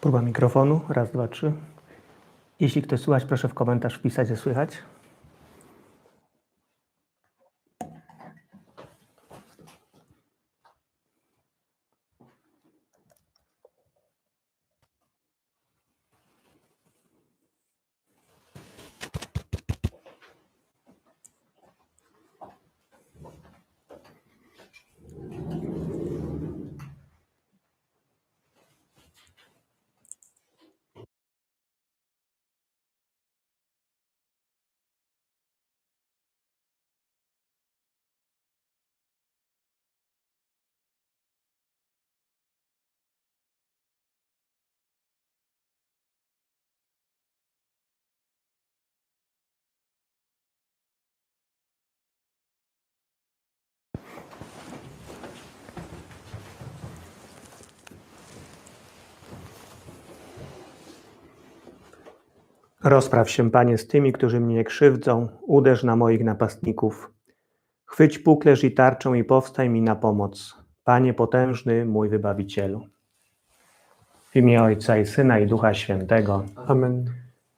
Próba mikrofonu. Raz, dwa, trzy. Jeśli ktoś słychać, proszę w komentarz wpisać, że słychać. Rozpraw się, Panie, z tymi, którzy mnie krzywdzą, uderz na moich napastników. Chwyć puklerz i tarczę i powstań mi na pomoc. Panie potężny, mój wybawicielu. W imię Ojca i Syna i Ducha Świętego. Amen.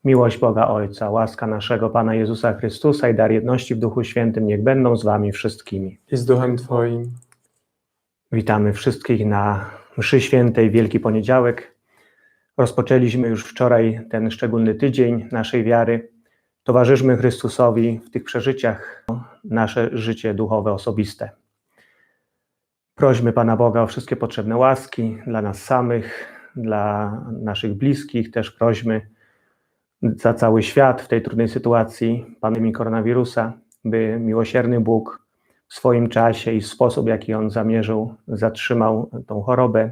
Miłość Boga Ojca, łaska naszego Pana Jezusa Chrystusa i dar jedności w Duchu Świętym niech będą z Wami wszystkimi. I z duchem Twoim. Witamy wszystkich na mszy świętej Wielki Poniedziałek. Rozpoczęliśmy już wczoraj ten szczególny tydzień naszej wiary. Towarzyszmy Chrystusowi w tych przeżyciach nasze życie duchowe, osobiste. Prośmy Pana Boga o wszystkie potrzebne łaski dla nas samych, dla naszych bliskich. Też prośmy za cały świat w tej trudnej sytuacji pandemii koronawirusa, by miłosierny Bóg w swoim czasie i sposób, jaki On zamierzył, zatrzymał tą chorobę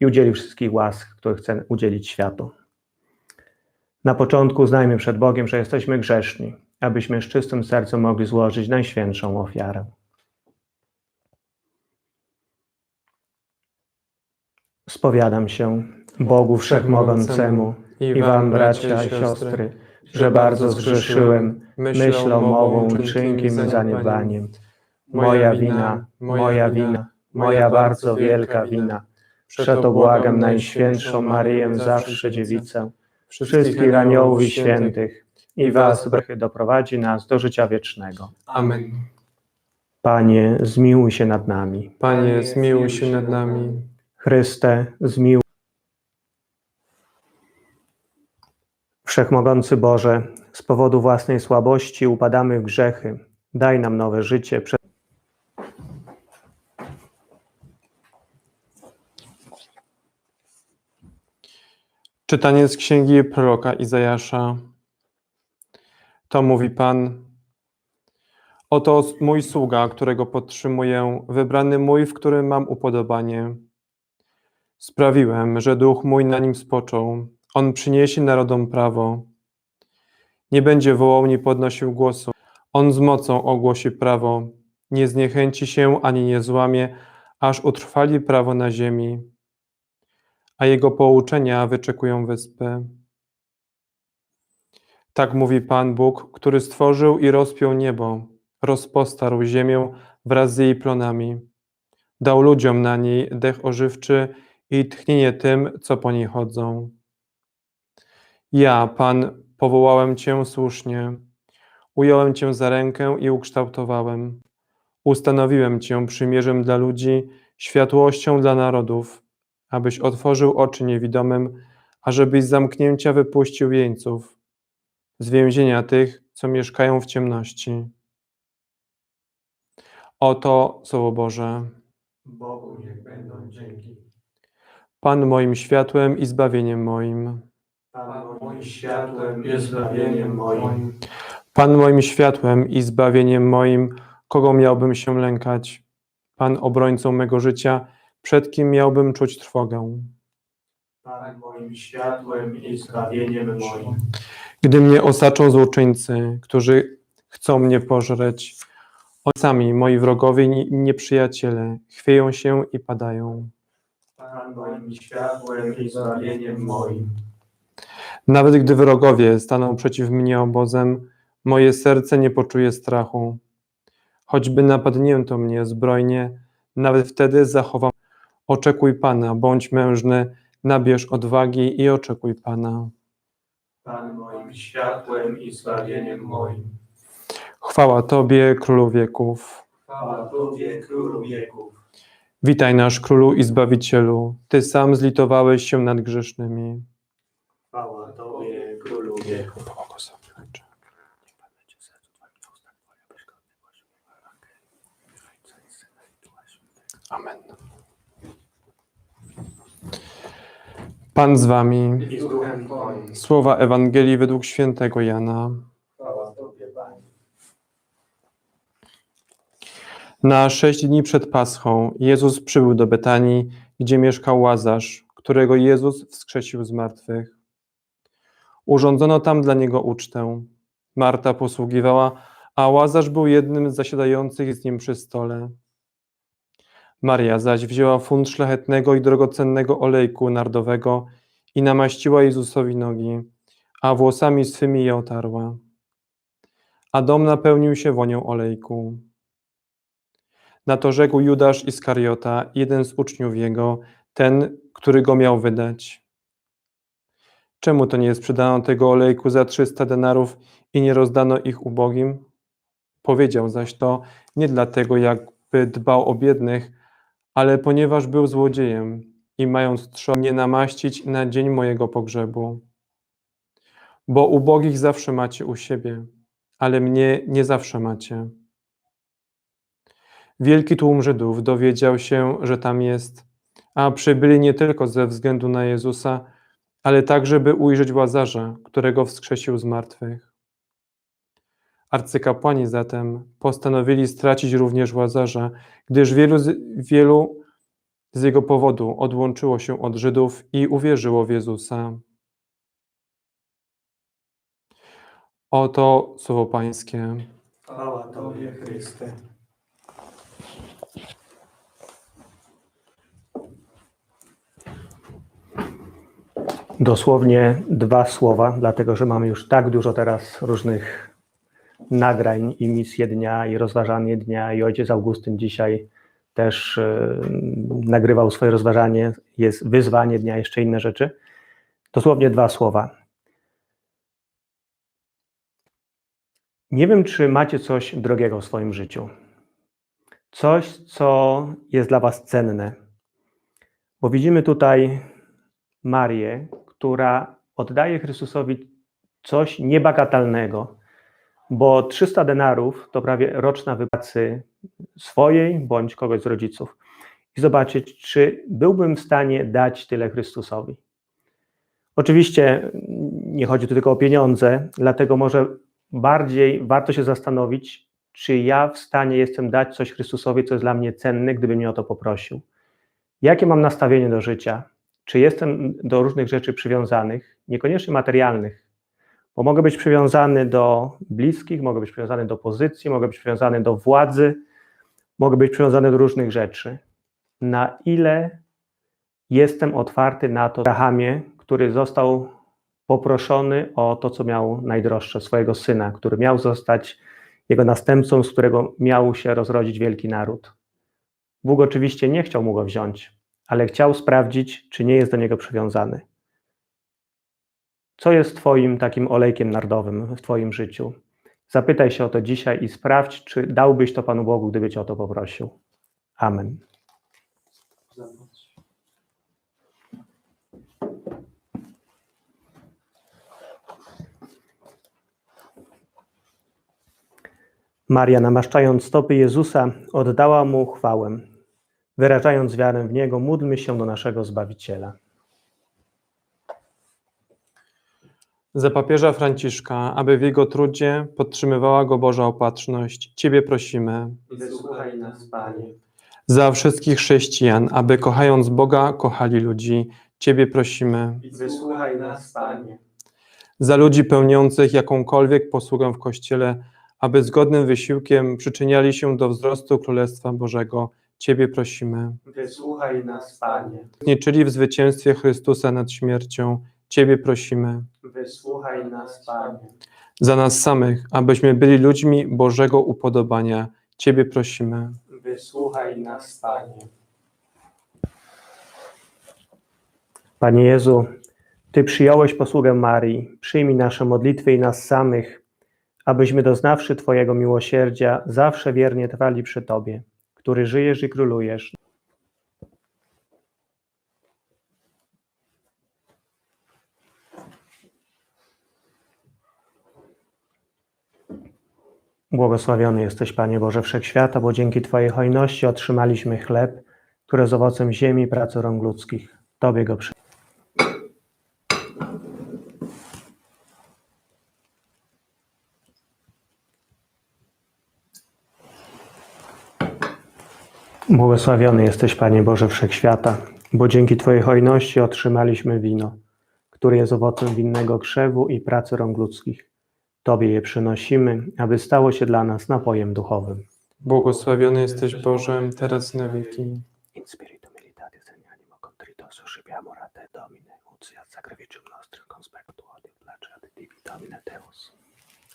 i udzielił wszystkich łask, które chce udzielić światu. Na początku uznajmy przed Bogiem, że jesteśmy grzeszni, abyśmy z czystym sercem mogli złożyć najświętszą ofiarę. Spowiadam się Bogu Wszechmogącemu i Wam, bracia i siostry, że bardzo zgrzeszyłem myślą, mową, uczynkiem i zaniedbaniem. Moja wina, moja wina, moja bardzo wielka wina. Przeto błagam Najświętszą Maryję, zawsze Dziewicę, wszystkich aniołów i świętych i Was, brechy, doprowadzi nas do życia wiecznego. Amen. Panie, zmiłuj się nad nami. Panie, zmiłuj się nad nami. Chryste, zmiłuj. Wszechmogący Boże, z powodu własnej słabości upadamy w grzechy. Daj nam nowe życie. Czytanie z księgi proroka Izajasza. To mówi Pan. Oto mój sługa, którego podtrzymuję, wybrany mój, w którym mam upodobanie. Sprawiłem, że duch mój na nim spoczął. On przyniesie narodom prawo. Nie będzie wołał, nie podnosił głosu. On z mocą ogłosi prawo. Nie zniechęci się ani nie złamie, aż utrwali prawo na ziemi a jego pouczenia wyczekują wyspy. Tak mówi Pan Bóg, który stworzył i rozpiął niebo, rozpostarł ziemię wraz z jej plonami. Dał ludziom na niej dech ożywczy i tchnienie tym, co po niej chodzą. Ja, Pan, powołałem Cię słusznie, ująłem Cię za rękę i ukształtowałem. Ustanowiłem Cię przymierzem dla ludzi, światłością dla narodów abyś otworzył oczy niewidomym, ażebyś z zamknięcia wypuścił jeńców, z więzienia tych, co mieszkają w ciemności. Oto Słowo Boże. Bogu niech będą dzięki. Pan moim światłem i zbawieniem moim. Pan moim światłem i zbawieniem moim. Pan moim światłem i zbawieniem moim, kogo miałbym się lękać? Pan obrońcą mego życia, przed kim miałbym czuć trwogę? Pan moim światłem i zbawieniem moim. Gdy mnie osaczą złoczyńcy, którzy chcą mnie pożreć, oni sami, moi wrogowie i nieprzyjaciele, chwieją się i padają. Pan moim światłem i zbawieniem moim. Nawet gdy wrogowie staną przeciw mnie obozem, moje serce nie poczuje strachu. Choćby napadnięto mnie zbrojnie, nawet wtedy zachowam. Oczekuj Pana, bądź mężny, Nabierz odwagi i oczekuj Pana. Pan moim światłem i zbawieniem moim. Chwała Tobie, Królu wieków. Chwała Tobie, Królu wieków. Witaj nasz Królu i Zbawicielu. Ty sam zlitowałeś się nad grzesznymi. Chwała Tobie, Królu wieków. Błogosławiony. Amen. Pan z Wami. I z duchem Twoim. Słowa Ewangelii według świętego Jana. Na sześć dni przed Paschą Jezus przybył do Betanii, gdzie mieszkał Łazarz, którego Jezus wskrzesił z martwych. Urządzono tam dla niego ucztę. Marta posługiwała, a Łazarz był jednym z zasiadających z nim przy stole. Maria zaś wzięła funt szlachetnego i drogocennego olejku nardowego i namaściła Jezusowi nogi, a włosami swymi je otarła. A dom napełnił się wonią olejku. Na to rzekł Judasz Iskariota, jeden z uczniów jego, ten, który go miał wydać. Czemu to nie sprzedano tego olejku za 300 denarów i nie rozdano ich ubogim? Powiedział zaś to nie dlatego, jakby dbał o biednych, ale ponieważ był złodziejem i mając trzon nie namaścić na dzień mojego pogrzebu. Bo ubogich zawsze macie u siebie, ale mnie nie zawsze macie. Wielki tłum Żydów dowiedział się, że tam jest, a przybyli nie tylko ze względu na Jezusa, ale także, by ujrzeć Łazarza, którego wskrzesił z martwych. Arcykapłani zatem postanowili stracić również Łazarza, gdyż wielu z, wielu z jego powodu odłączyło się od Żydów i uwierzyło w Jezusa. Oto słowo Pańskie. Chwała Tobie, Chryste. Dosłownie dwa słowa, dlatego że mamy już tak dużo teraz różnych nagrań i misję dnia, i rozważanie dnia, i ojciec Augustyn dzisiaj też e, nagrywał swoje rozważanie, jest wyzwanie dnia, jeszcze inne rzeczy. Dosłownie dwa słowa. Nie wiem, czy macie coś drogiego w swoim życiu. Coś, co jest dla Was cenne. Bo widzimy tutaj Marię, która oddaje Chrystusowi coś niebagatelnego, bo 300 denarów to prawie roczna wypłacy swojej bądź kogoś z rodziców. I zobaczyć, czy byłbym w stanie dać tyle Chrystusowi. Oczywiście nie chodzi tu tylko o pieniądze, dlatego może bardziej warto się zastanowić, czy ja w stanie jestem dać coś Chrystusowi, co jest dla mnie cenne, gdyby mnie o to poprosił. Jakie mam nastawienie do życia? Czy jestem do różnych rzeczy przywiązanych, niekoniecznie materialnych, bo mogę być przywiązany do bliskich, mogę być przywiązany do pozycji, mogę być przywiązany do władzy, mogę być przywiązany do różnych rzeczy. Na ile jestem otwarty na to Abrahamie, który został poproszony o to, co miał najdroższe, swojego syna, który miał zostać jego następcą, z którego miał się rozrodzić wielki naród. Bóg oczywiście nie chciał mu go wziąć, ale chciał sprawdzić, czy nie jest do niego przywiązany. Co jest Twoim takim olejkiem narodowym w Twoim życiu? Zapytaj się o to dzisiaj i sprawdź, czy dałbyś to Panu Bogu, gdyby Cię o to poprosił. Amen. Maria, namaszczając stopy Jezusa, oddała Mu chwałę. Wyrażając wiarę w Niego, módlmy się do naszego Zbawiciela. Za papieża Franciszka, aby w jego trudzie podtrzymywała go Boża opatrzność, Ciebie prosimy. Wysłuchaj nas, Panie. Za wszystkich chrześcijan, aby kochając Boga, kochali ludzi, Ciebie prosimy. Wysłuchaj nas, Panie. Za ludzi pełniących jakąkolwiek posługę w Kościele, aby zgodnym wysiłkiem przyczyniali się do wzrostu Królestwa Bożego, Ciebie prosimy. Wysłuchaj nas, Panie. Uczestniczyli w zwycięstwie Chrystusa nad śmiercią, Ciebie prosimy. Wysłuchaj nas, Panie. Za nas samych, abyśmy byli ludźmi Bożego upodobania, Ciebie prosimy. Wysłuchaj nas, Panie. Panie Jezu, Ty przyjąłeś posługę Marii, przyjmij nasze modlitwy i nas samych, abyśmy doznawszy Twojego miłosierdzia, zawsze wiernie trwali przy Tobie, który żyjesz i królujesz. Błogosławiony jesteś, Panie Boże Wszechświata, bo dzięki Twojej hojności otrzymaliśmy chleb, który z owocem ziemi pracy rąk ludzkich. Tobie go przy... Błogosławiony jesteś, Panie Boże Wszechświata, bo dzięki Twojej hojności otrzymaliśmy wino, które jest owocem winnego krzewu i pracy rąk ludzkich. Tobie je przynosimy, aby stało się dla nas napojem duchowym. Błogosławiony jesteś Boże, teraz na wieki. In spiritu militatis in animo contritos uscipiamo a te domine, ut siat sacrificium nostrum conspectu odi place ad tibi domine Deus.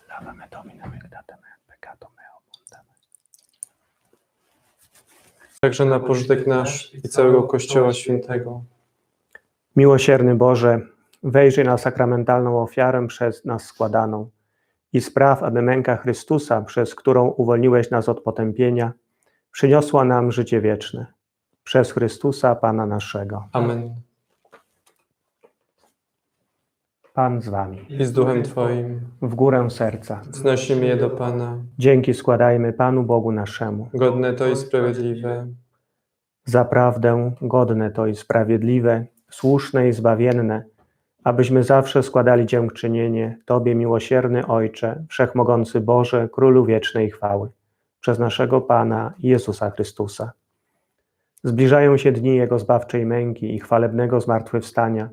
Lava me domine mectate me, peccato meo mundane. Także na pożytek nasz i całego Kościoła Świętego. Miłosierny Boże, wejrzyj na sakramentalną ofiarę przez nas składaną i spraw, aby męka Chrystusa, przez którą uwolniłeś nas od potępienia, przyniosła nam życie wieczne. Przez Chrystusa, Pana naszego. Amen. Pan z Wami. I z duchem Twoim W górę serca. wznosimy je do Pana. Dzięki składajmy Panu Bogu naszemu. Godne to i sprawiedliwe. Zaprawdę godne to i sprawiedliwe, słuszne i zbawienne, abyśmy zawsze składali dziękczynienie Tobie, miłosierny Ojcze, Wszechmogący Boże, Królu wiecznej chwały, przez naszego Pana Jezusa Chrystusa. Zbliżają się dni Jego zbawczej męki i chwalebnego zmartwychwstania,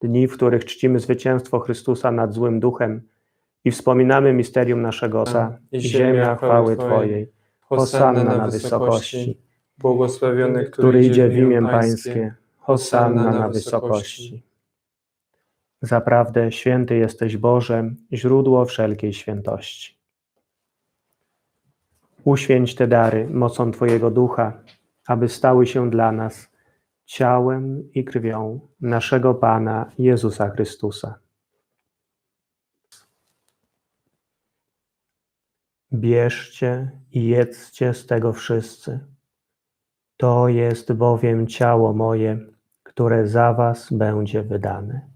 dni, w których czcimy zwycięstwo Chrystusa nad złym duchem i wspominamy misterium naszego Oca i ziemia chwały Twojej. Hosanna na wysokości. Błogosławiony, który idzie w imię Pańskie. Hosanna na wysokości. Zaprawdę święty jesteś Boże, źródło wszelkiej świętości. Uświęć te dary mocą Twojego Ducha, aby stały się dla nas ciałem i krwią naszego Pana Jezusa Chrystusa. Bierzcie i jedzcie z tego wszyscy. To jest bowiem ciało moje, które za was będzie wydane.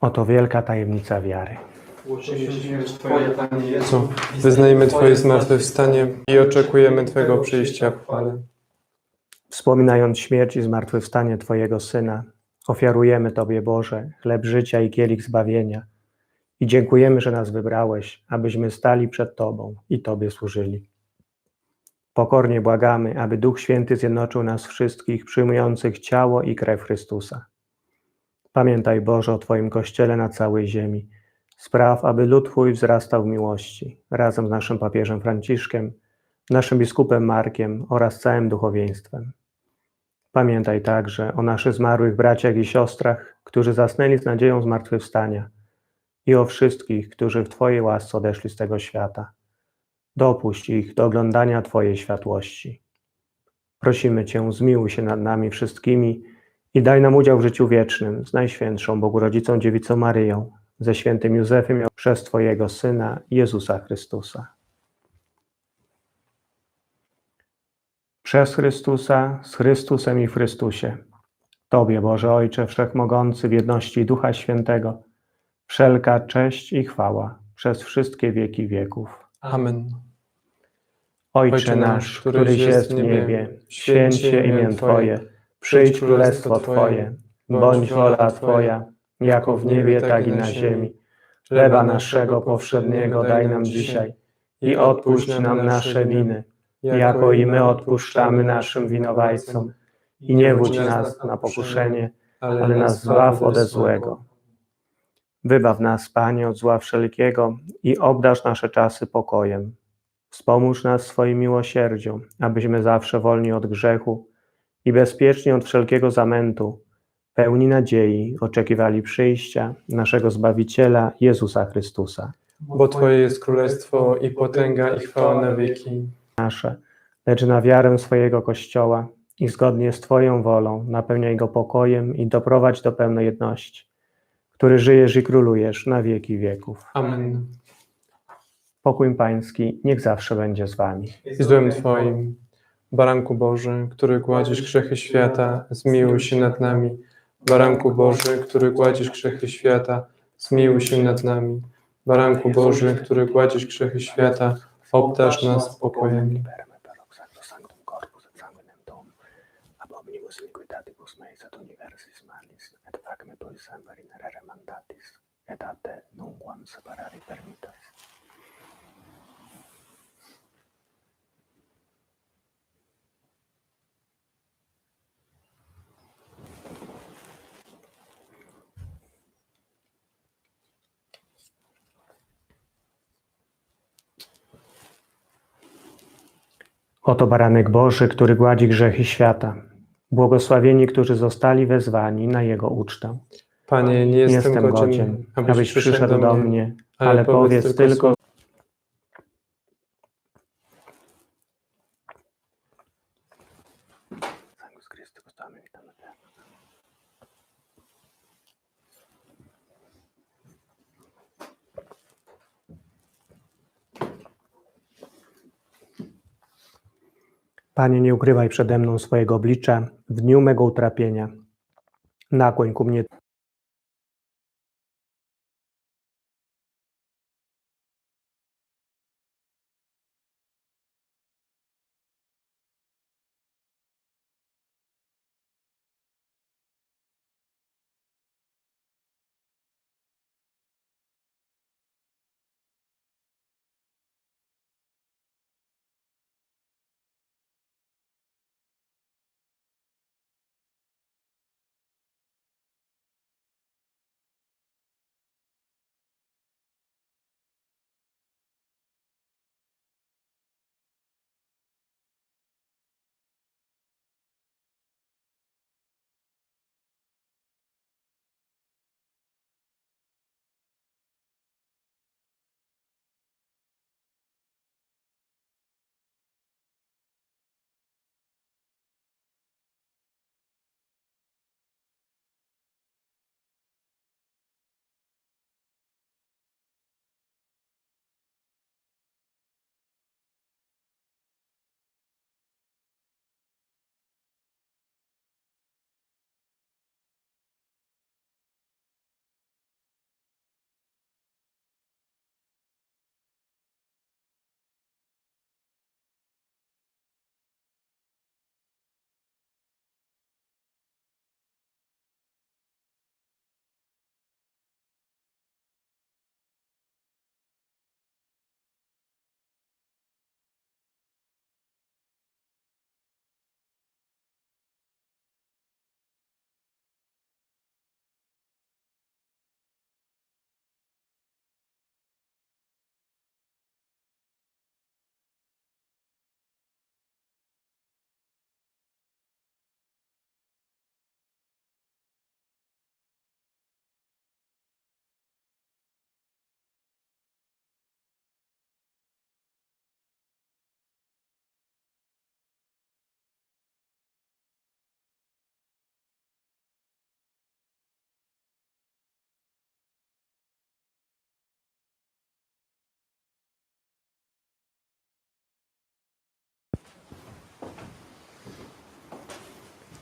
Oto wielka tajemnica wiary. Głosimy śmierć Twoje, Panie Jezu. Wyznajemy Twoje zmartwychwstanie i oczekujemy Twojego przyjścia w chwale. Wspominając śmierć i zmartwychwstanie Twojego Syna, ofiarujemy Tobie, Boże, chleb życia i kielich zbawienia i dziękujemy, że nas wybrałeś, abyśmy stali przed Tobą i Tobie służyli. Pokornie błagamy, aby Duch Święty zjednoczył nas wszystkich przyjmujących ciało i krew Chrystusa. Pamiętaj, Boże, o Twoim Kościele na całej ziemi. Spraw, aby lud Twój wzrastał w miłości, razem z naszym papieżem Franciszkiem, naszym biskupem Markiem oraz całym duchowieństwem. Pamiętaj także o naszych zmarłych braciach i siostrach, którzy zasnęli z nadzieją zmartwychwstania i o wszystkich, którzy w Twojej łasce odeszli z tego świata. Dopuść ich do oglądania Twojej światłości. Prosimy Cię, zmiłuj się nad nami wszystkimi i daj nam udział w życiu wiecznym z Najświętszą Bogu Rodzicą Dziewicą Maryją, ze świętym Józefem i przez Twojego Syna, Jezusa Chrystusa. Przez Chrystusa, z Chrystusem i w Chrystusie. Tobie, Boże Ojcze Wszechmogący, w jedności Ducha Świętego, wszelka cześć i chwała przez wszystkie wieki wieków. Amen. Ojcze nasz, któryś jest w niebie, święć się imię Twoje, przyjdź królestwo Twoje, bądź wola Twoja, jako w niebie, tak i na ziemi. Chleba naszego powszedniego daj nam dzisiaj i odpuść nam nasze winy, jako i my odpuszczamy naszym winowajcom. I nie wódź nas na pokuszenie, ale nas zbaw ode złego. Wybaw nas, Panie, od zła wszelkiego i obdarz nasze czasy pokojem. Wspomóż nas swoim miłosierdziu, abyśmy zawsze wolni od grzechu i bezpieczni od wszelkiego zamętu, pełni nadziei, oczekiwali przyjścia naszego Zbawiciela Jezusa Chrystusa. Bo Twoje jest królestwo i potęga i chwała na wieki. nasze, lecz na wiarę swojego Kościoła i zgodnie z Twoją wolą napełniaj go pokojem i doprowadź do pełnej jedności, który żyjesz i królujesz na wieki wieków. Amen. Pokój Pański niech zawsze będzie z Wami. I z Twoim, Baranku Boży, który gładzisz grzechy świata, zmiłuj się nad nami. Baranku Boży, który gładzisz grzechy świata, zmiłuj się nad nami. Baranku Boży, który gładzisz grzechy świata, obdarz nas pokojem. Liberme per Sancto Sanctum Corpus et Sanguinem Tuum, ab omnibus iniquitatibus meis et universis malis, et facme tui semper inerere mandatis, et a te nunquam separari permittas. Oto baranek Boży, który gładzi grzechy świata. Błogosławieni, którzy zostali wezwani na Jego ucztę. Panie, nie jestem, jestem godzien, abyś przyszedł do mnie, ale powiedz tylko Panie, nie ukrywaj przede mną swojego oblicza w dniu mego utrapienia. Nakłoń ku mnie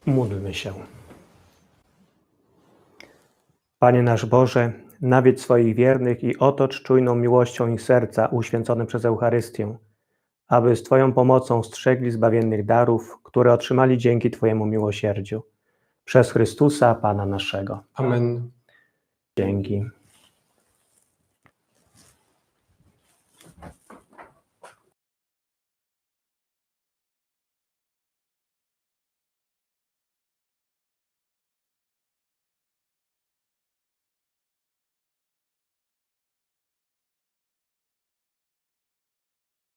Módlmy się. Panie nasz Boże, nawiedź swoich wiernych i otocz czujną miłością ich serca uświęcone przez Eucharystię, aby z Twoją pomocą strzegli zbawiennych darów, które otrzymali dzięki Twojemu miłosierdziu. Przez Chrystusa, Pana naszego. Amen. Dzięki.